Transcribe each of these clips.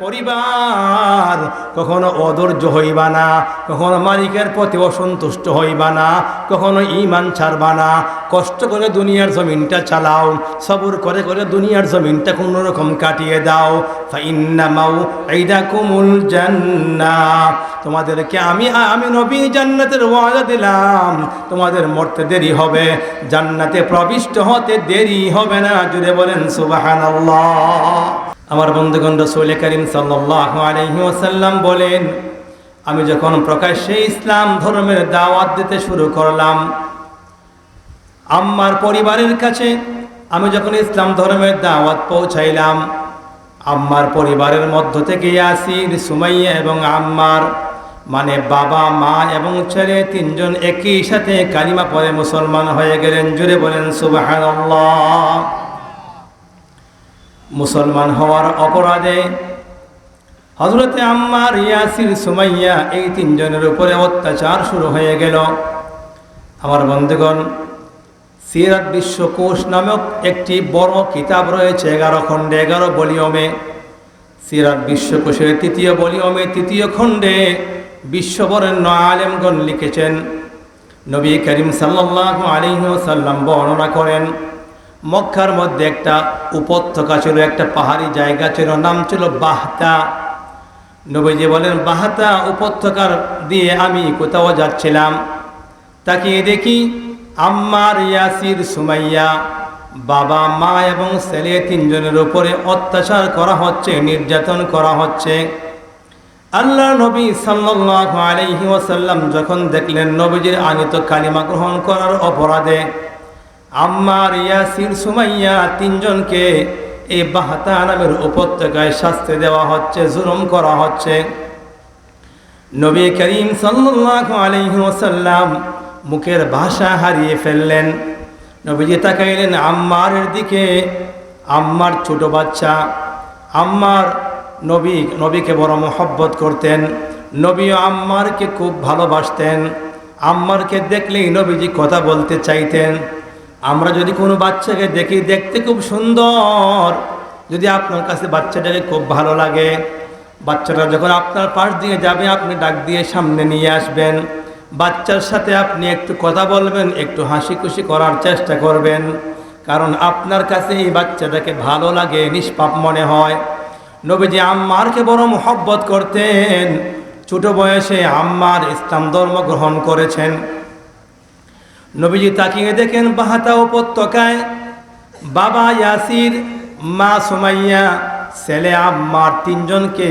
পরিবার, কখনো অধৈর্য হইবা না, কখনো মালিকের প্রতি অসন্তুষ্ট হইবা না, কখনো ইমান ছাড়বা না, কষ্ট করে দুনিয়ার জমিনটা চালাও, সবুর করে করে দুনিয়ার জমিনটা কোনো রকম কাটিয়ে দাও। ফাইন্নামাউ কুমুল জান্না। তোমাদেরকে আমি আমি নবী জান্নাতের ওয়াদা দিলাম, তোমাদের মরতে দেরি হবে, জান্নাতে প্রবিষ্ট হতে দেরি হবে না জুড়ে বলেন সুবহানাল্লাহ। আমার বন্ধুগণ রসুল করিম ওয়াসাল্লাম বলেন, আমি যখন প্রকাশ্যে ইসলাম ধর্মের দাওয়াত দিতে শুরু করলাম, আম্মার পরিবারের কাছে আমি যখন ইসলাম ধর্মের দাওয়াত পৌঁছাইলাম, আম্মার পরিবারের মধ্য থেকে ইয়াসির, সুমাইয়া এবং আম্মার মানে বাবা, মা এবং ছেলে তিনজন একই সাথে কালিমা পরে মুসলমান হয়ে গেলেন। জুড়ে বলেন, সুবহানাল্লাহ। মুসলমান হওয়ার অপরাধে হজরতে আম্মার, ইয়াসির, সুমাইয়া এই তিনজনের উপরে অত্যাচার শুরু হয়ে গেল। আমার বন্ধুগণ, সিরাত বিশ্বকোষ নামক একটি বড় কিতাব রয়েছে এগারো খণ্ডে, এগারো বলিয়মে সিরাত বিশ্বকোষের তৃতীয় বলিয়মে তৃতীয় খণ্ডে বিশ্ববরেণ্য আলেমগণ লিখেছেন। নবী করিম সাল্লাহ আলিহাসাল্লাম বর্ণনা করেন মক্কার মধ্যে একটা উপত্যকা ছিল, একটা পাহাড়ি জায়গা ছিল, নাম ছিল বাহতা। নবীজি বলেন, বাহাতা উপত্যকার দিয়ে আমি কোথাও যাচ্ছিলাম? তাকিয়ে দেখি আম্মার ইয়াসির সুমাইয়া, বাবা, মা এবং ছেলে তিনজনের উপরে অত্যাচার করা হচ্ছে, নির্যাতন করা হচ্ছে। আল্লাহ নবী সাল্লাল্লাহু আলাইহি ওয়াসাল্লাম যখন দেখলেন, নবীজির আনিত কালিমা গ্রহণ করার অপরাধে আম্মার ইয়াসির সুমাইয়া তিনজনকে এই বাহাতা নামের উপত্যকায় শাস্তি দেওয়া হচ্ছে, জুলুম করা হচ্ছে। নবী করিম সাল্লাল্লাহু আলাইহি ওয়াসাল্লাম মুখের ভাষা হারিয়ে ফেললেন। নবীজি তাকাইলেন আম্মারের দিকে, আম্মার ছোট বাচ্চা, আম্মার নবী, নবীকে বড় মহব্বত করতেন নবী আম্মারকে খুব ভালোবাসতেন। আম্মারকে দেখলেই নবীজি কথা বলতে চাইতেন। আমরা যদি কোনো বাচ্চাকে দেখি, দেখতে খুব সুন্দর। যদি আপনার কাছে বাচ্চাটাকে খুব ভালো লাগে, বাচ্চাটা যখন আপনার পাশ দিয়ে যাবে, আপনি ডাক দিয়ে সামনে নিয়ে আসবেন। বাচ্চার সাথে আপনি একটু কথা বলবেন, একটু হাসি খুশি করার চেষ্টা করবেন। কারণ আপনার কাছে এই বাচ্চাটাকে ভালো লাগে, নিষ্পাপ মনে হয়। নবীজি আম্মারকে বড় মোহব্বত করতেন। ছোট বয়সে আম্মার ইসলাম ধর্ম গ্রহণ করেছেন। নবীজি তাকিয়ে দেখেন বাহাতা উপত্যকায় বাবা ইয়াসির, মা সুমাইয়া, ছেলে আম্মার তিনজনকে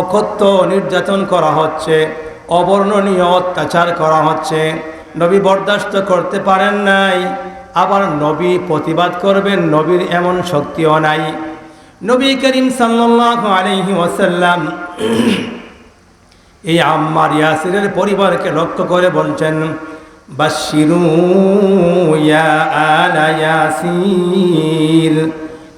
অকথ্য, নির্যাতন করা হচ্ছে, অবর্ণনীয় অত্যাচার করা হচ্ছে। নবী বরদাস্ত করতে পারেন নাই, আবার নবী প্রতিবাদ করবেন, নবীর এমন শক্তিও নাই। নবী করিম সাল্লাল্লাহু আলাইহি ওয়াসাল্লাম এই আম্মার ইয়াসিরের পরিবারকে লক্ষ্য করে বলছেন بشروا يا آل ياسين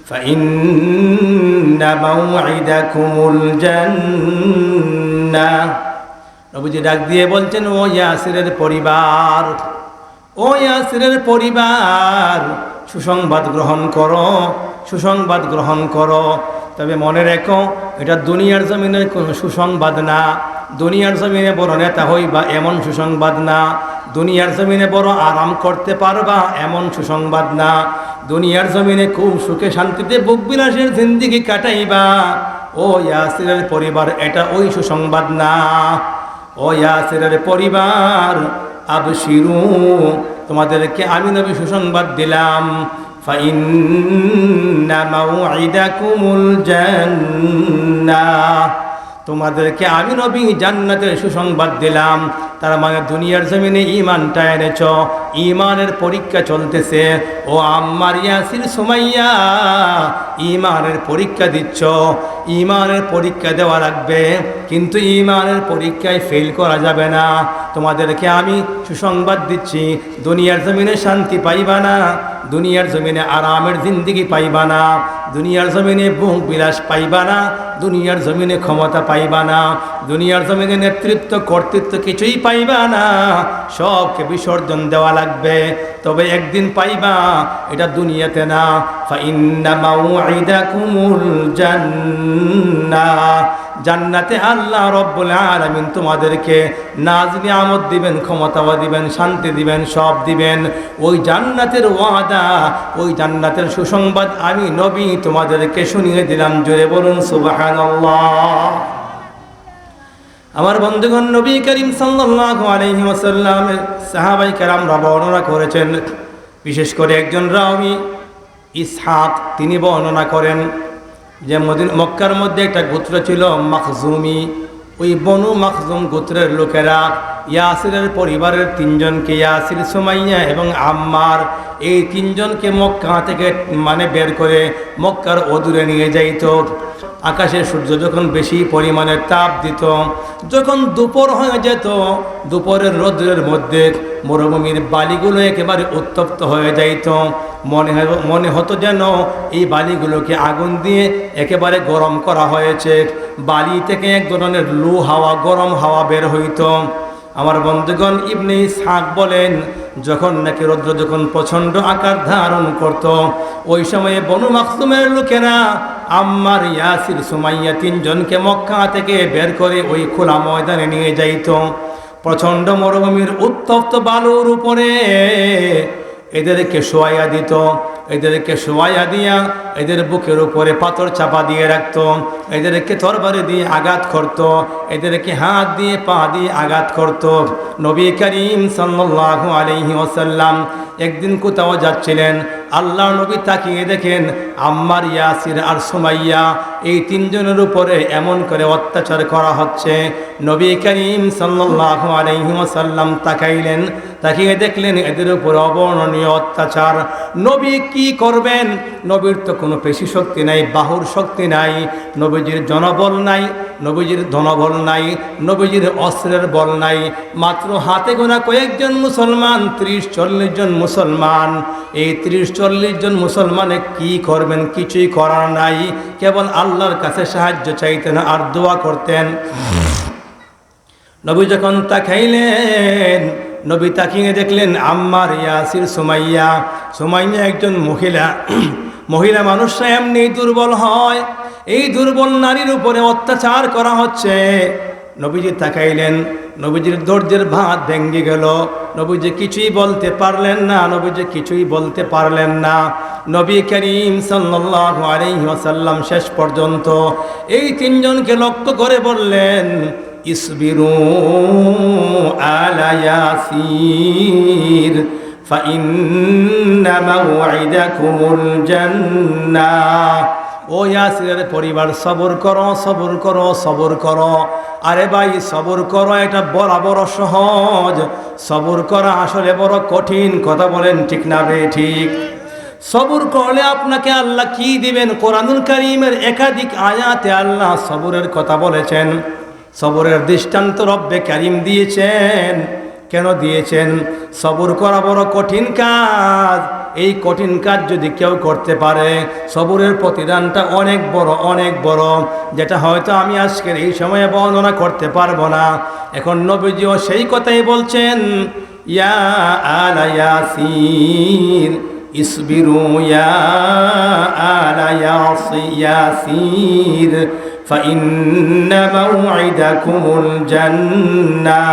فإن موعدكم الجنة নবীজি ডাক দিয়ে বলছেন ও ইয়াসিরের পরিবার ও ইয়াসিরের পরিবার সুসংবাদ গ্রহণ করো সুসংবাদ গ্রহণ করো তবে মনে রেখো, এটা দুনিয়ার জমিনের কোনো সুসংবাদ না। দুনিয়ার জমিনে বড় নেতা হইবা এমন সুসংবাদ না। দুনিয়ার জমিনে বড় আরাম করতে পারবা এমন সুসংবাদ না। দুনিয়ার জমিনে খুব সুখে শান্তিতে বুক বিলাসের জিন্দিগি কাটাইবা। ও ইয়াসিরের পরিবার, এটা ওই সুসংবাদ না। ও ইয়াসিরের পরিবার, আবশিরু, তোমাদেরকে আমি নবী সুসংবাদ দিলাম। ফাইন্না موعدكم الجنة তোমাদেরকে আমি নবী জান্নাতের সুসংবাদ দিলাম। তার মানে দুনিয়ার জমিনে ইমানটা এনেছ। ইমানের পরীক্ষা চলতেছে। ও আম্মার ইয়াসির সুমাইয়া ইমানের পরীক্ষা দিচ্ছ, ইমানের পরীক্ষা দেওয়া লাগবে, কিন্তু ইমানের পরীক্ষায় ফেল করা যাবে না। তোমাদেরকে আমি সুসংবাদ দিচ্ছি, দুনিয়ার জমিনে শান্তি পাইবা না, দুনিয়ার জমিনে আরামের জিন্দিগি পাইবা না, দুনিয়ার জমিনে বুক বিলাস পাইবা না, দুনিয়ার জমিনে ক্ষমতা পাইবা না, দুনিয়ার জমিনে নেতৃত্ব, কর্তৃত্ব কিছুই পাইবা না, সবকে বিসর্জন দেওয়া লাগবে। তবে একদিন পাইবা, এটা দুনিয়াতে না। ফাইন্না জান্নাতে আল্লাহ রব্বুল আলামিন তোমাদেরকে নাজলি আমদ দিবেন ক্ষমতাও দিবেন, শান্তি দিবেন, সব দিবেন। ওই জান্নাতের ওয়াদা, ওই জান্নাতের সুসংবাদ আমি নবী তোমাদেরকে শুনিয়ে দিলাম, জোরে বলুন সুবহানাল্লাহ। আমার বন্ধুগণ, নবী করিম সাল্লাল্লাহু আলাইহি ওয়াসাল্লামের সাহাবাই বর্ণনা করেছেন, বিশেষ করে একজন রাবি ইসহাক, তিনি বর্ণনা করেন যে মদিন মক্কার মধ্যে একটা গোত্র ছিল মাখজুমি। ওই বনু মাখজুম গোত্রের লোকেরা ইয়াসিরের পরিবারের তিনজনকে, ইয়াসির সুমাইয়া এবং আম্মার, এই তিনজনকে মক্কা থেকে মানে বের করে মক্কার অদূরে নিয়ে যাইত। আকাশে সূর্য যখন বেশি পরিমাণে তাপ দিত, যখন দুপুর হয়ে যেত, দুপুরের রোদ্রের মধ্যে মরুভূমির বালিগুলো একেবারে উত্তপ্ত হয়ে যাইত। মনে মনে হতো যেন এই বালিগুলোকে আগুন দিয়ে একেবারে গরম করা হয়েছে। বালি থেকে এক ধরনের লু হাওয়া, গরম হাওয়া বের হইত। আমার বন্ধুগণ ইবনে ইসহাক বলেন যখন নাকি রৌদ্র যখন প্রচণ্ড আকার ধারণ করত, ওই সময়ে বনু মাকসুমের লোকেরা আম্মার ইয়াসির সুমাইয়া তিনজনকে মক্কা থেকে বের করে ওই খোলা ময়দানে নিয়ে যাইত। প্রচণ্ড মরুভূমির উত্তপ্ত বালুর উপরে এদেরকে শোয়াইয়া দিত, এদেরকে শোয়াইয়া দিয়া এদের বুকের উপরে পাথর চাপা দিয়ে রাখত, এদেরকে তরবারি দিয়ে আঘাত করত, এদেরকে হাত দিয়ে পা দিয়ে আঘাত করত। নবী করিম সাল্লাল্লাহু আলাইহি ওয়াসাল্লাম একদিন কোথাও যাচ্ছিলেন আল্লাহ নবী তাকিয়ে দেখেন, আম্মার ইয়াসির আর সুমাইয়া এই তিনজনের উপরে এমন করে অত্যাচার করা হচ্ছে। নবী করিম ওয়াসাল্লাম তাকাইলেন, তাকিয়ে দেখলেন এদের উপর অবর্ণনীয় অত্যাচার। নবী কি করবেন? নবীর তো কোনো পেশি শক্তি নাই, বাহুর শক্তি নাই, নবীজির জনবল নাই, নবীজির ধনবল নাই, নবীজির অস্ত্রের বল নাই। মাত্র হাতে গোনা কয়েকজন মুসলমান, ত্রিশ চল্লিশ জন মুসলমান। এই ত্রিশ চল্লিশ জন মুসলমানে কি করবেন? কিছুই করার নাই। কেবল আল্লাহর কাছে সাহায্য চাইতেন আর দোয়া করতেন। নবী যখন তাকাইলেন নবী তাকিয়ে দেখলেন আম্মার ইয়াসির সুমাইয়া। সুমাইয়া একজন মহিলা। মহিলা মানুষরা এমনি দুর্বল হয়। এই দুর্বল নারীর উপরে অত্যাচার করা হচ্ছে। নবীজি তাকাইলেন নবীজির ধৈর্যের ভাত ভেঙ্গে গেল নবীজি কিছুই বলতে পারলেন না নবীজি কিছুই বলতে পারলেন না নবী করিম সাল্লাল্লাহু আলাইহি ওয়াসাল্লাম শেষ পর্যন্ত এই তিনজনকে লক্ষ্য করে বললেন اصبروا آل ياسير فإن موعدكم الجنة ও ইয়াসিরের পরিবার, সবর করো সবর করো সবর করো। আরে ভাই, সবর করো, এটা বলা বড় সহজ। সবর করা আসলে বড় কঠিন কথা বলেন ঠিক না বে ঠিক? সবর করলে আপনাকে আল্লাহ কি দিবেন? কোরআনুল করিমের একাধিক আয়াতে আল্লাহ সবরের কথা বলেছেন। সবরের দৃষ্টান্ত রব্বে কারিম দিয়েছেন। কেন দিয়েছেন? সবর করা বড় কঠিন কাজ। এই কঠিন কাজ যদি কেউ করতে পারে সবরের প্রতিদানটা অনেক বড় অনেক বড় যেটা হয়তো আমি আজকের এই সময়ে বর্ণনা করতে পারবো না এখন নবীজিও সেই কথাই বলছেন ইয়া আলা ইয়াসিন اصبروا يا آل ياصي- ياسير فإن موعدكم الجنة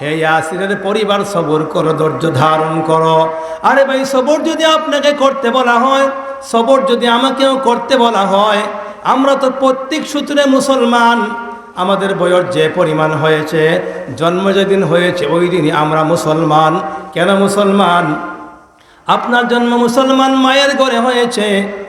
হে ইয়াসিরের পরিবার সবর করো, ধৈর্য ধারণ করো। আরে ভাই, সবর যদি আপনাকে করতে বলা হয়, সবর যদি আমাকেও করতে বলা হয়, আমরা তো প্রত্যেক সূত্রে মুসলমান। আমাদের বয়স যে পরিমাণ হয়েছে, জন্ম যেদিন হয়েছে, ওই দিনই আমরা মুসলমান। কেন মুসলমান? আপনার জন্ম মুসলমান মায়ের ঘরে হয়েছে।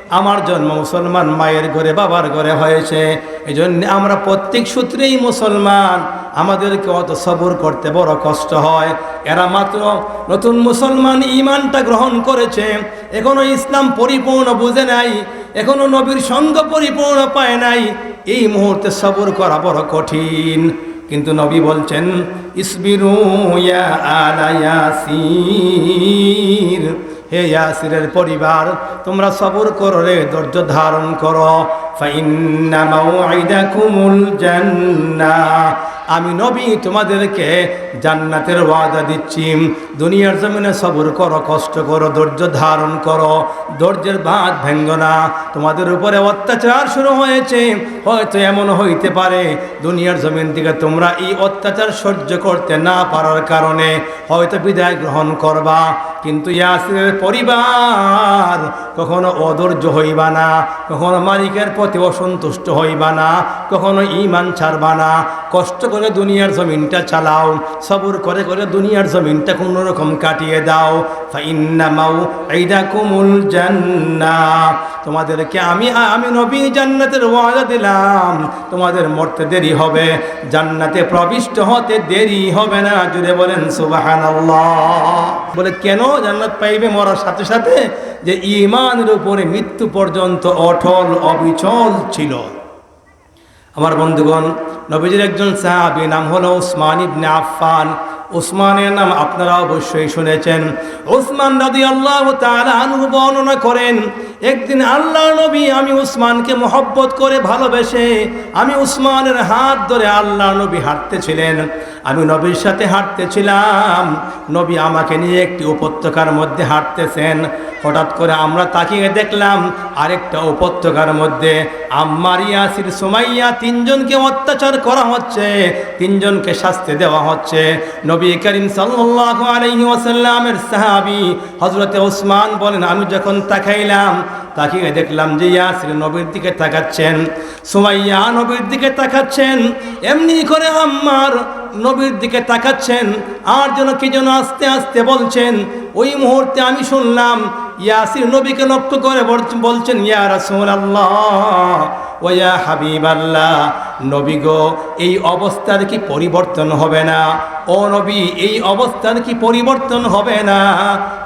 আমার জন্ম মুসলমান মায়ের ঘরে, বাবার ঘরে হয়েছে। এই জন্য আমরা প্রত্যেক সূত্রেই মুসলমান। আমাদেরকে অত সবর করতে বড় কষ্ট হয়। এরা মাত্র নতুন মুসলমান ইমানটা গ্রহণ করেছে। এখনও ইসলাম পরিপূর্ণ বুঝে নাই। এখনও নবীর সঙ্গ পরিপূর্ণ পায় নাই। এই মুহূর্তে সবর করা বড় কঠিন। কিন্তু নবী বলছেন, ইসবিরু ইয়া আলা ইয়াসির। হে ইয়াসিরের পরিবার তোমরা সবর করো রে ধৈর্য ধারণ করো। ফাইন্না মাউইদাকুমুল জান্নাহ। আমি নবী, তোমাদেরকে জান্নাতের ওয়াদা দিচ্ছি। দুনিয়ার জমিনে সবর করো, কষ্ট করো, ধৈর্য ধারণ করো। ধৈর্যের বাঁধ ভেঙ্গ না। তোমাদের উপরে অত্যাচার শুরু হয়েছে। হয়তো এমন হইতে পারে, দুনিয়ার জমিন থেকে তোমরা এই অত্যাচার সহ্য করতে না পারার কারণে হয়তো বিদায় গ্রহণ করবা। কিন্তু ইয়াসিরের পরিবার কখনো অধৈর্য হইবা না, কখনো মালিকের প্রতি অসন্তুষ্ট হইবা না, কখনো ইমান ছাড়বা না, কষ্ট করে দুনিয়ার জমিনটা চালাও, সবুর করে করে দুনিয়ার জমিনটা কোনো রকম কাটিয়ে দাও। ফাইন্নামাউ ঈদাকুমুল জান্নাহ তোমাদেরকে আমি আমি নবী জান্নাতের ওয়াদা দিলাম, তোমাদের মরতে দেরি হবে, জান্নাতে প্রবিষ্ট হতে দেরি হবে না, জুড়ে বলেন সুবহানাল্লাহ। বলে, কেন জান্নাত পাইবে মরার সাথে সাথে? যে ইমানের উপরে মৃত্যু পর্যন্ত অটল, অবিচল ছিল। আমার বন্ধুগণ নবীজির একজন সাহাবি নাম হলো উসমান ইবনে আফফান। উসমানের নাম আপনারা অবশ্যই শুনেছেন। উসমান রাদি আল্লাহ আনহু বর্ণনা করেন, একদিন আল্লাহ নবী আমি উসমানকে মহব্বত করে ভালোবেসে আমি উসমানের হাত ধরে আল্লাহ নবী হাঁটতেছিলেন। আমি নবীর সাথে হাঁটতেছিলাম, নবী আমাকে নিয়ে একটি উপত্যকার মধ্যে হাঁটতেছেন। হঠাৎ করে আমরা তাকিয়ে দেখলাম আরেকটা উপত্যকার মধ্যে আম্মার ইয়াসির, সুমাইয়া তিনজনকে অত্যাচার করা হচ্ছে, তিনজনকে শাস্তি দেওয়া হচ্ছে। নবী করিম সাল্লাল্লাহু আলাইহি ওয়াসাল্লামের সাহাবী হযরতে ওসমান বলেন, আমি যখন তাকাইলাম, তাকিয়ে দেখলাম যে ইয়াসির নবীর দিকে তাকাচ্ছেন। সুমাইয়া নবীর দিকে তাকাচ্ছেন, এমনি করে আম্মার নবীর দিকে তাকাচ্ছেন। আর যেন কি যেন আস্তে আস্তে বলছেন, ওই মুহূর্তে আমি শুনলাম, ইয়াসির নবীকে লক্ষ্য করে বলছেন, ইয়া রাসূলুল্লাহ। ও ইয়া হাবিবাল্লাহ, নবী গো, এই অবস্থার কি পরিবর্তন হবে না? ও নবী, এই অবস্থার কি পরিবর্তন হবে না?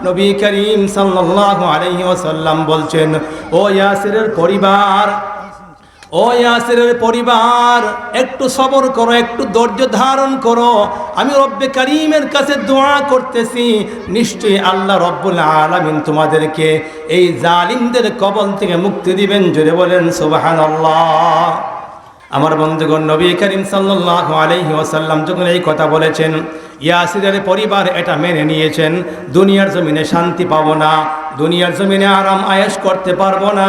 নবী করিম সাল্লাল্লাহু আলাইহি ওয়াসাল্লাম বলছেন, ও ইয়াসিরের পরিবার ও ইয়াসিরের পরিবার, একটু সবর করো, একটু ধৈর্য ধারণ করো। আমি রব্বে করিমের কাছে দোয়া করতেছি, নিশ্চয়ই আল্লাহ রব্বুল আলামিন তোমাদেরকে এই জালিমদের কবল থেকে মুক্তি দিবেন, জোরে বলেন সুবহানাল্লাহ। আমার বন্ধুগণ, নবী করিম সাল্লাল্লাহু আলাইহি ওয়াসাল্লাম যখন এই কথা বলেছেন, ইয়াসিরের পরিবার এটা মেনে নিয়েছেন, দুনিয়ার জমিনে শান্তি পাবো না দুনিয়ার জমিনে আরাম আয়েশ করতে পারব না।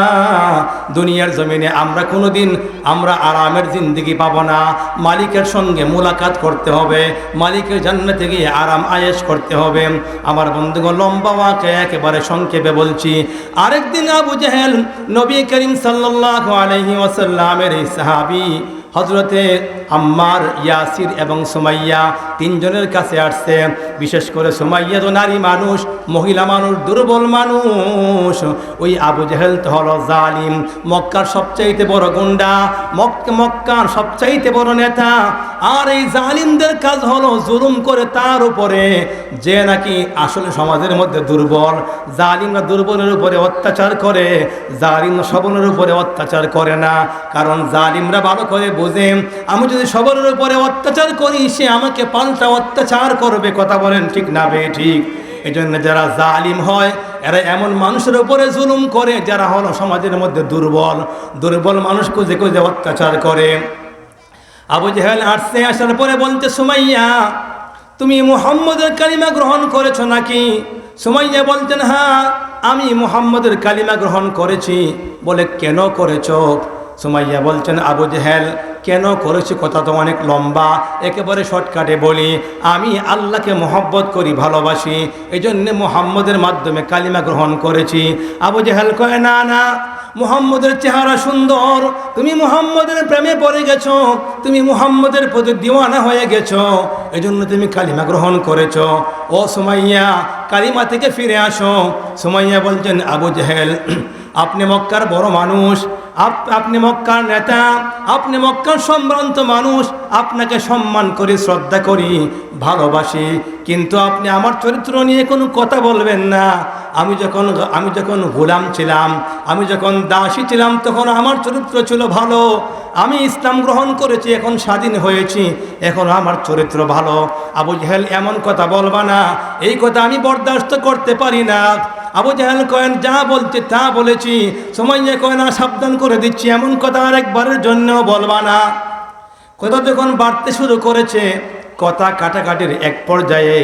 দুনিয়ার জমিনে আমরা কোনোদিন, আমরা আরামের জিন্দিগি পাবো না। মালিকের সঙ্গে মোলাকাত করতে হবে। মালিকের জান্নাতে গিয়ে আরাম আয়েশ করতে হবে। আমার বন্ধুগণ, লম্বা ওয়াকে একেবারে সংক্ষেপে বলছি, আরেকদিন আবু জাহেল নবী করিম সাল্লাল্লাহু আলাইহি ওয়াসাল্লামের এই সাহাবী হজরতে আম্মার, ইয়াসির এবং সুমাইয়া তিনজনের কাছে আসছে। বিশেষ করে সুমাইয়া তো নারী মানুষ, মহিলা মানুষ, দুর্বল মানুষ। ওই আবু জেহেল তো হলো জালিম। মক্কার সবচাইতে বড় গুন্ডা মক মক্কার সবচাইতে বড় নেতা। আর এই জালিমদের কাজ হলো জুলুম করে তার উপরে। যে নাকি আসলে সমাজের মধ্যে দুর্বল, জালিমরা দুর্বলের উপরে অত্যাচার করে জালিম সবলের উপরে অত্যাচার করে না। কারণ জালিমরা ভালো করে বোঝে। আমি যদি সবলের উপরে অত্যাচার করি, সে আমাকে পাল্টা অত্যাচার করবে, কথা বলেন ঠিক না বে ঠিক? এই জন্য যারা জালিম হয়, এরা এমন মানুষের উপরে জুলুম করে, যারা হলো সমাজের মধ্যে দুর্বল। দুর্বল মানুষ খুঁজে খুঁজে অত্যাচার করে। আবু জেহেল আসছে, আসার পরে বলতে সুমাইয়া, তুমি মুহাম্মদের কালিমা গ্রহণ করেছ নাকি? সুমাইয়া বলতেন হ্যাঁ আমি মুহাম্মদের কালিমা গ্রহণ করেছি। বলে, কেন করেছ? সুমাইয়া বলছেন, আবু জেহেল, কেন করেছি কথা তো অনেক লম্বা, একেবারে শর্টকাটে বলি, আমি আল্লাহকে মোহব্বত করি, ভালোবাসি এই জন্যে মোহাম্মদের মাধ্যমে কালিমা গ্রহণ করেছি। আবু জেহেল কয়, না না, মোহাম্মদের চেহারা সুন্দর, তুমি মোহাম্মদের প্রেমে পড়ে গেছো তুমি মুহাম্মদের প্রতি দিওয়ানা হয়ে গেছো এই জন্য তুমি কালিমা গ্রহণ করেছ। ও সুমাইয়া, কালিমা থেকে ফিরে আসো। সুমাইয়া বলছেন, আবু জেহেল, আপনি মক্কার বড় মানুষ, আপ- আপনি মক্কার নেতা, আপনি মক্কার সম্ভ্রান্ত মানুষ, আপনাকে সম্মান করি, শ্রদ্ধা করি, ভালোবাসি। কিন্তু আপনি আমার চরিত্র নিয়ে কোনো কথা বলবেন না। আমি যখন আমি যখন গোলাম ছিলাম, আমি যখন দাসী ছিলাম, তখন আমার চরিত্র ছিল ভালো। আমি ইসলাম গ্রহণ করেছি, এখন স্বাধীন হয়েছি, এখন আমার চরিত্র ভালো। আবু জাহেল এমন কথা বলবা না, এই কথা আমি বরদাস্ত করতে পারি না। আবু জাহেল কয়েন, যা বলছে তা বলেছি, সময় কয় না সাবধান করে দিচ্ছি, এমন কথা আর একবারের জন্য বলবা না। কথা যখন বাড়তে শুরু করেছে, কথা কাটাকাটির এক পর্যায়ে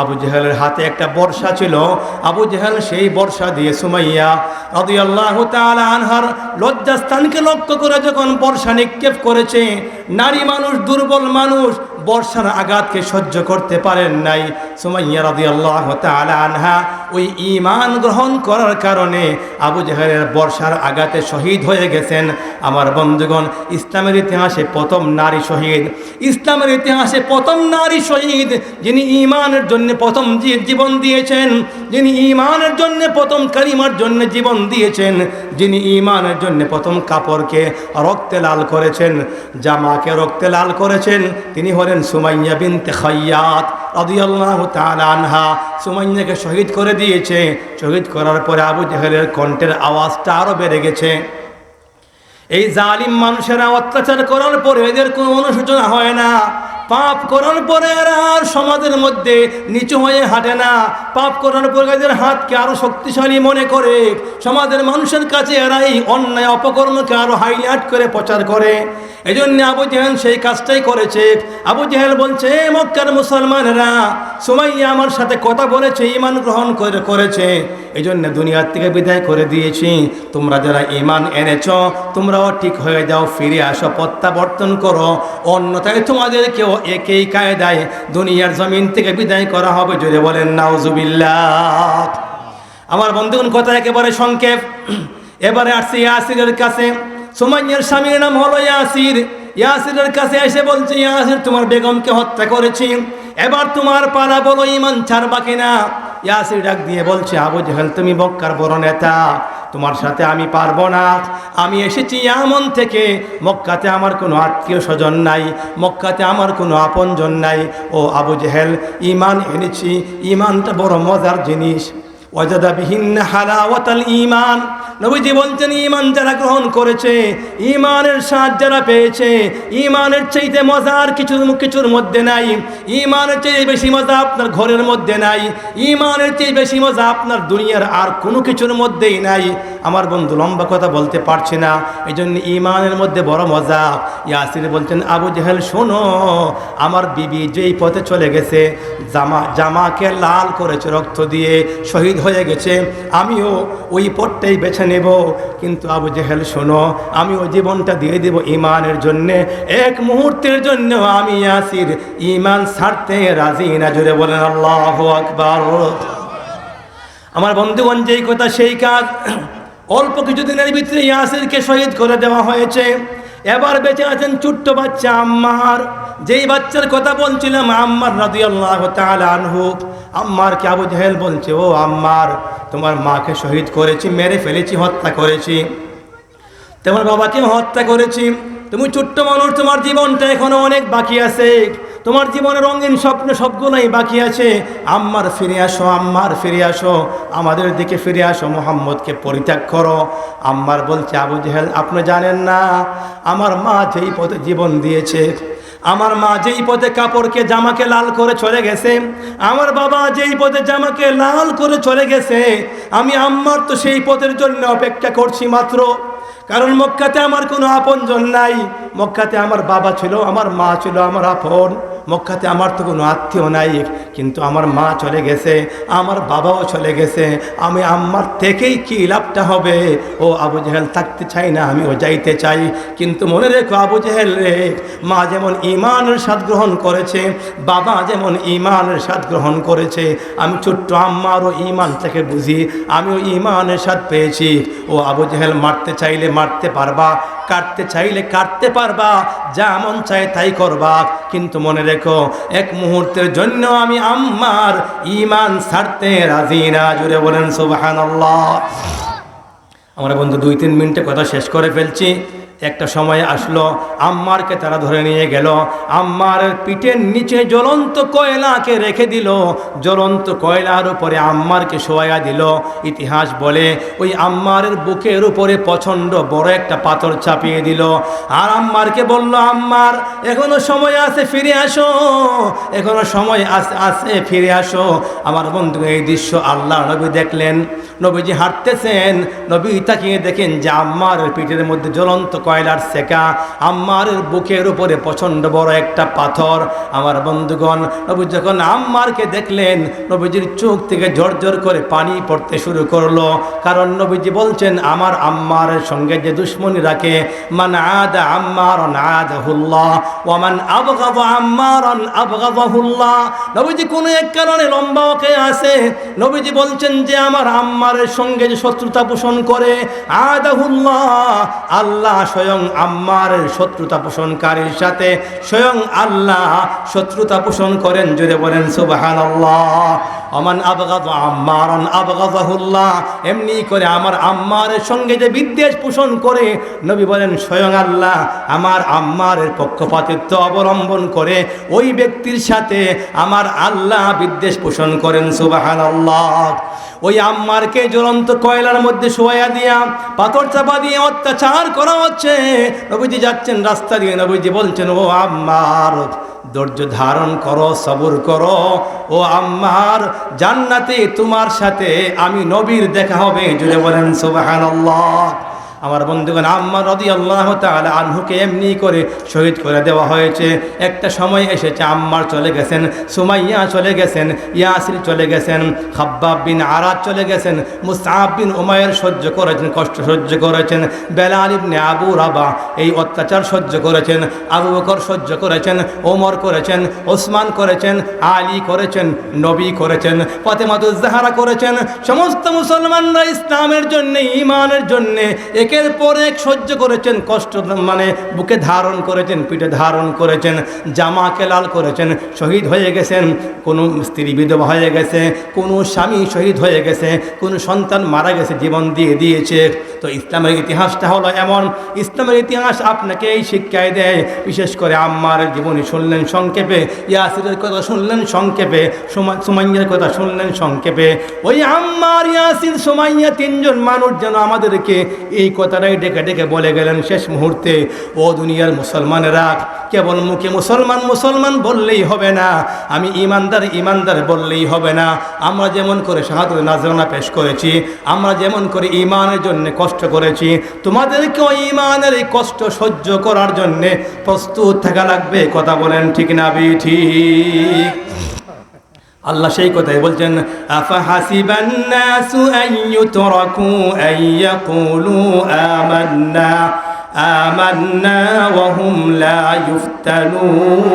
আবু জেহেলের হাতে একটা বর্ষা ছিল। আবু জেহেল সেই বর্ষা দিয়ে সুমাইয়া রাদিয়াল্লাহু তাআলা আনহার লজ্জাস্থানকে লক্ষ্য করে যখন বর্ষা নিক্ষেপ করেছে, নারী মানুষ, দুর্বল মানুষ বর্ষার আঘাতকে সহ্য করতে পারেন নাই। সুমাইয়া রাদিয়াল্লাহু তাআলা আনহা ওই ঈমান গ্রহণ করার কারণে আবু জেহেলের বর্ষার আঘাতে শহীদ হয়ে গেছেন। আমার বন্ধুগণ, ইসলামের ইতিহাসে প্রথম নারী শহীদ। ইসলামের ইতিহাসে প্রথম নারী শহীদ যিনি ঈমানের জন্য প্রথম জীবন দিয়েছেন, যিনি ঈমানের জন্য প্রথম কালিমার জন্য জীবন দিয়েছেন, যিনি ঈমানের জন্য প্রথম কাপড়কে রক্তে লাল করেছেন, জামাকে রক্তে লাল করেছেন, তিনি হলেন সুমাইয়া বিনতে রাদিয়াল্লাহু আনহা। সুমাইয়াকে শহীদ করে দিয়েছে। শহীদ করার পরে আবু জেহেলের কণ্ঠের আওয়াজটা আরও বেড়ে গেছে। এই জালিম মানুষেরা অত্যাচার করার পরে এদের কোনো অনুশোচনা হয় না। পাপ করার পরে আর সমাজের মধ্যে নিচু হয়ে হাঁটে না। পাপ করার পরে এদের হাতকে আরও শক্তিশালী মনে করে। সমাজের মানুষের কাছে এরা এই অন্যায় অপকর্মকে আরও হাইলাইট করে প্রচার করে। এই জন্য আবু জেহেল সেই কাজটাই করেছে। আবু জেহেল বলছে, "এ মক্কার মুসলমানেরা, সুমাইয়া আমার সাথে কথা বলেছে ইমান গ্রহণ করে, করেছে। এই জন্য দুনিয়ার থেকে বিদায় করে দিয়েছি। তোমরা যারা ইমান এনেছ, তোমরাও ঠিক হয়ে যাও, ফিরে আসো, প্রত্যাবর্তন করো। অন্যথায় তোমাদেরকেও একই কায়দায় দুনিয়ার জমিন থেকে বিদায় করা হবে যদি বলেন, নাউজুবিল্লাহ। আমার বন্ধুগণ কথা একেবারে সংক্ষেপ। এবারে আসছি ইয়াসিরের কাছে। সুমাইয়ের স্বামীর নাম হলো ইয়াসির। ইয়াসিরের কাছে এসে বলছে ইয়াসির তোমার বেগমকে হত্যা করেছি। এবার তোমার পালা বলো ইমান ছাড়বা কিনা? ইয়াসির ডাক দিয়ে বলছে, আবু জেহেল, তুমি বক্কার বড় নেতা। তোমার সাথে আমি পারব না। আমি এসেছি এমন থেকে। মক্কাতে আমার কোনো আত্মীয় স্বজন নাই। মক্কাতে আমার কোনো আপনজন নাই। ও আবু জেহেল ইমান এনেছি। ইমানটা বড় মজার জিনিস। ওয়াজাদা বিহিন হালাওয়াতাল ঈমান। নবীজি বলছেন ইমান যারা গ্রহণ করেছে ইমানের স্বাদ যারা পেয়েছে ইমানের চাইতে মজা আর কিছুর কিছুর মধ্যে নাই। ইমানের চেয়ে বেশি মজা আপনার ঘরের মধ্যে নাই। ইমানের চেয়ে বেশি মজা আপনার দুনিয়ার আর কোনো কিছুর মধ্যেই নাই। আমার বন্ধু লম্বা কথা বলতে পারছে না। এই জন্য ইমানের মধ্যে বড় মজা। ইয়াসির বলছেন, আবু জেহেল, শোনো, আমার বিবি যেই পথে চলে গেছে, জামা জামাকে লাল করেছে রক্ত দিয়ে, শহীদ হয়ে গেছে। আমিও ওই পথটাই বেছে নেব। কিন্তু আবু জেহেল, শোনো, আমি ওই জীবনটা দিয়ে দেব ইমানের জন্যে। এক মুহূর্তের জন্য আমি আসির ইমান ছাড়তে রাজি না। জুড়ে বলেন, আল্লাহ আকবার। আমার বন্ধুগণ, যেই কথা সেই কাজ অল্প কিছুদিনের ভিতরে ইয়াসিরকে শহীদ করে দেওয়া হয়েছে। এবার বেঁচে আছেন ছোট্ট বাচ্চা আম্মার। যেই বাচ্চার কথা বলছিলাম, আম্মার রাদি আল্লাহ আনহু। আম্মারকে আবু জাহেল বলছে, ও আম্মার, তোমার মাকে শহীদ করেছি, মেরে ফেলেছি, হত্যা করেছি। তোমার বাবাকে হত্যা করেছি। তুমি ছোট্ট মানুষ, তোমার জীবনটা এখনও অনেক বাকি আছে। তোমার জীবনে রঙিন স্বপ্ন সবগুলোই বাকি আছে। আম্মার ফিরে আসো, আম্মার ফিরে আসো। আমাদের দিকে ফিরে আসো, মোহাম্মদকে পরিত্যাগ করো। আম্মার বলছে, আবু জেহেল, আপনি জানেন না, আমার মা যেই পথে জীবন দিয়েছে, আমার মা যেই পথে কাপড়কে, জামাকে লাল করে চলে গেছে, আমার বাবা যেই পথে জামাকে লাল করে চলে গেছে, আমি আম্মার তো সেই পথের জন্য অপেক্ষা করছি মাত্র। কারণ মক্কাতে আমার কোনো আপনজন নাই। মক্কাতে আমার বাবা ছিল, আমার মা ছিল, আমার আপন। মক্কাতে আমার তো কোনো আত্মীয় নাই, কিন্তু আমার মা চলে গেছে, আমার বাবাও চলে গেছে, আমি আম্মার থেকেই কি লাভটা হবে? ও আবু জেহেল, থাকতে চাই না, আমিও যাইতে চাই। কিন্তু মনে রেখো আবু জেহেল রে, মা যেমন ইমানের স্বাদ গ্রহণ করেছে, বাবা যেমন ইমানের স্বাদ গ্রহণ করেছে, আমি ছোট্ট আম্মারও ইমান থেকে বুঝি, আমিও ইমানের স্বাদ পেয়েছি। ও আবু জেহেল, মারতে চাইলে মারতে পারবা, কাটতে চাইলে কাটতে পারবা, যা মন চায় তাই করবা, কিন্তু মনে রেখো এক মুহূর্তের জন্য আমি আম্মার ইমান ছাড়তে রাজি না। জুড়ে বলেন সুবাহান আমার বন্ধু, দুই, তিন মিনিটে কথা শেষ করে ফেলছি। একটা সময় আসলো, আম্মারকে তারা ধরে নিয়ে গেল। আম্মার পিঠের নিচে জ্বলন্ত কয়লাকে রেখে দিল। জ্বলন্ত কয়লার উপরে আম্মারকে শোয়া দিল। ইতিহাস বলে, ওই আম্মারের বুকের উপরে প্রচণ্ড বড় একটা পাথর চাপিয়ে দিল। আর আম্মারকে বলল, আম্মার, এখনও সময় আছে, ফিরে আসো। এখনও সময় আছে আছে, ফিরে আসো। আমার বন্ধু, এই দৃশ্য আল্লাহ নবী দেখলেন। নবীজি হাঁটতেছেন, নবী তাকিয়ে দেখেন যে আম্মার পিঠের মধ্যে জ্বলন্ত কয়লা কয়লার সেকা আম্মারের বুকের উপরে প্রচণ্ড বড় একটা পাথর। আমার বন্ধুগণ, নবী যখন আম্মারকে দেখলেন, নবীজির চোখ থেকে ঝরঝর করে পানি পড়তে শুরু করল। কারণ নবীজি বলছেন, আমার আম্মারের সঙ্গে যে দুশ্মনী রাখে, মান আদা আম্মার আদাহুল্লাহ ওমান আবগাদ আম্মার আবগাদাহুল্লাহ। নবীজি কোনো এক কারণে লম্বা ওকে আসে নবীজি বলছেন যে, আমার আম্মারের সঙ্গে যে শত্রুতা পোষণ করে, আদাহুল্লাহ, আল্লাহ স্বয়ং আম্মারের শত্রুতা পোষণকারীর সাথে স্বয়ং আল্লাহ শত্রুতা পোষণ করেন জুড়ে বলেন সুবাহান আল্লাহ অমান আবগাদ আম্মারন আবগাদাহুল্লাহ। এমনি করে আমার আম্মারের সঙ্গে যে বিদ্বেষ পোষণ করে, নবী বলেন, স্বয়ং আল্লাহ আমার আম্মারের পক্ষপাতিত্ব অবলম্বন করে ওই ব্যক্তির সাথে আমার আল্লাহ বিদ্বেষ পোষণ করেন সুবাহান আল্লাহ ওই আম্মারকে জ্বলন্ত কয়লার মধ্যে শোয়া দিয়া, পাথর চাপা দিয়ে অত্যাচার করা হচ্ছে। নবীজি যাচ্ছেন রাস্তা দিয়ে, নবীজি বলছেন, ও আম্মার, ধৈর্য ধারণ করো, সবর করো। ও আম্মার, জান্নাতে তোমার সাথে আমি নবীর দেখা হবে। জুড়ে বলেন, সুবহানাল্লাহ। আমার বন্ধুগণ আম্মার রদি আল্লাহ তাআলা আনহুকে এমনি করে শহীদ করে দেওয়া হয়েছে। একটা সময় এসেছে, আম্মার চলে গেছেন, সুমাইয়া চলে গেছেন, ইয়াসির চলে গেছেন, খাব্বাব বিন আরাদ চলে গেছেন মুসাব বিন উমায়ের সহ্য করেছেন, কষ্ট সহ্য করেছেন, বেলাল ইবনে আবু রাবা এই অত্যাচার সহ্য করেছেন, আবু বকর সহ্য করেছেন, ওমর করেছেন, ওসমান করেছেন, আলী করেছেন, নবী করেছেন ফাতেমাতুজ্জাহারা করেছেন। সমস্ত মুসলমানরা ইসলামের জন্যে ইমানের জন্য একের পর এক সহ্য করেছেন, কষ্ট মানে বুকে ধারণ করেছেন, পিঠে ধারণ করেছেন জামা কেলাল করেছেন, শহীদ হয়ে গেছেন, কোনো স্ত্রী বিধবা হয়ে গেছে, কোনো স্বামী শহীদ হয়ে গেছে, কোনো সন্তান মারা গেছে, জীবন দিয়ে দিয়েছে। তো ইসলামের ইতিহাসটা হলো এমন। ইসলামের ইতিহাস আপনাকে এই শিক্ষায় দেয়। বিশেষ করে আম্মার জীবনী শুনলেন সংক্ষেপে, ইয়াসিরের কথা শুনলেন সংক্ষেপে সুমা- সুমাইয়ার কথা শুনলেন সংক্ষেপে। ওই আম্মার, ইয়াসির, সুমাইয়া তিনজন মানুষ যেন আমাদেরকে এই কথাটাই ডেকে ডেকে বলে গেলেন শেষ মুহূর্তে, ও দুনিয়ার মুসলমানেরা, কেবল মুখে মুসলমান মুসলমান বললেই হবে না, আমি ইমানদার ইমানদার বললেই হবে না। আমরা যেমন করে শাহাদুল নাজরানা পেশ করেছি, আমরা যেমন করে ইমানের জন্য কষ্ট করেছি। তোমাদেরকেও ইমানের এই কষ্ট সহ্য করার জন্যে প্রস্তুত থাকা লাগবে, কথা বলেন ঠিক না বি, ঠিক। আল্লাহ সেই কথাই বলছেন আমান্না আমান্না ওয়া হুম লা ইফতানুন।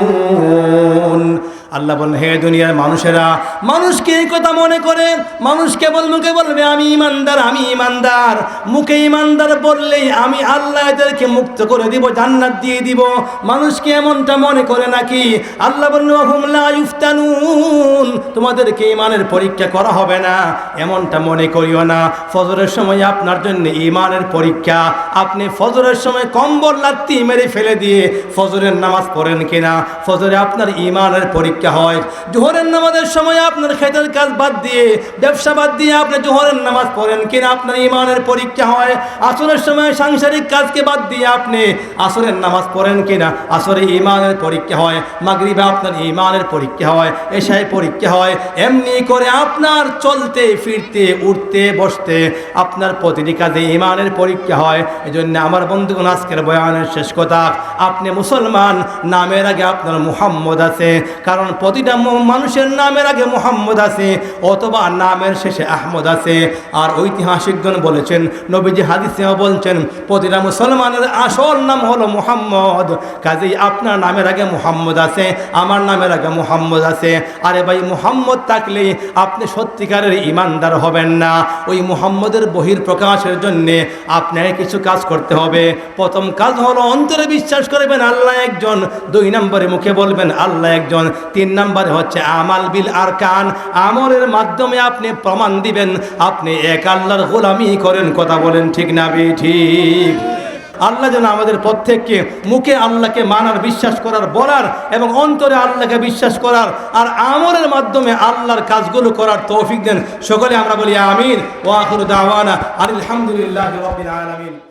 আল্লাহ বলেন, হে দুনিয়ার মানুষেরা, মানুষকে এই কথা মনে করে, মানুষ কেবল মুখে বলবে, আমি ইমানদার আমি ইমানদার। মুখে ইমানদার বললেই আমি আল্লাহ এদেরকে মুক্ত করে দিব, জান্নাত দিয়ে দিব। মানুষকে এমনটা মনে করে নাকি? আল্লাহ বললেন "ওয়াহুম লা ইফতানুন তোমাদেরকে ইমানের পরীক্ষা করা হবে না, এমনটা মনে করিও না। ফজরের সময় আপনার জন্য ইমানের পরীক্ষা। আপনি ফজরের সময় কম্বল লাত্তি মেরে ফেলে দিয়ে ফজরের নামাজ পড়েন কিনা? ফজরে আপনার ইমানের পরীক্ষা হয়। জোহরের নামাজের সময় আপনার খেতের কাজ বাদ দিয়ে, ব্যবসা বাদ দিয়ে আপনি জোহরের নামাজ পড়েন কিনা আপনার ইমানের পরীক্ষা হয়। আসরের সময় সাংসারিক কাজকে বাদ দিয়ে আপনি আসরের নামাজ পড়েন কিনা আসরে ইমানের পরীক্ষা হয়, মাগরিবে আপনার ইমানের পরীক্ষা হয়, এশায় পরীক্ষা হয়। এমনি করে আপনার চলতে, ফিরতে, উঠতে, বসতে আপনার প্রতিটি কাজে ইমানের পরীক্ষা হয়। এই জন্য আমার বন্ধুগণ, আজকের বয়ানের শেষ কথা, আপনি মুসলমান, নামের আগে আপনার মুহাম্মদ আছে। কারণ প্রতিটা মানুষের নামের আগে মুহাম্মদ আছে, অথবা নামের শেষে আহমদ আছে। আর ঐতিহাসিকগণ বলেছেন, নবীজি হাদিসেও বলছেন, প্রতিটা মুসলমানের আসল নাম হলো মুহাম্মদ। কাজেই আপনার নামের আগে মুহাম্মদ আছে, আমার নামের আগে মুহাম্মদ আছে। আরে ভাই, মুহাম্মদ থাকলেই আপনি সত্যিকারের ইমানদার হবেন না। ওই মোহাম্মদের বহির প্রকাশের জন্যে আপনাকে কিছু কাজ করতে হবে। প্রথম কাজ হলো অন্তরে বিশ্বাস করবেন, আল্লাহ একজন। দুই নম্বরে মুখে বলবেন, আল্লাহ একজন। তিন নম্বরে হচ্ছে আমাল বিল আর কান আমলের মাধ্যমে আপনি প্রমাণ দিবেন, আপনি এক আল্লাহর গোলামি করেন, কথা বলেন ঠিক না বি ঠিক? আল্লাহ যেন আমাদের প্রত্যেককে মুখে আল্লাহকে মানার, বিশ্বাস করার, বলার এবং অন্তরে আল্লাহকে বিশ্বাস করার আর আমলের মাধ্যমে আল্লাহর কাজগুলো করার তৌফিক দেন। সকলে আমরা বলি আমিন। ওয়াকুর দাওয়ানা আলহামদুলিল্লাহ আলমিন।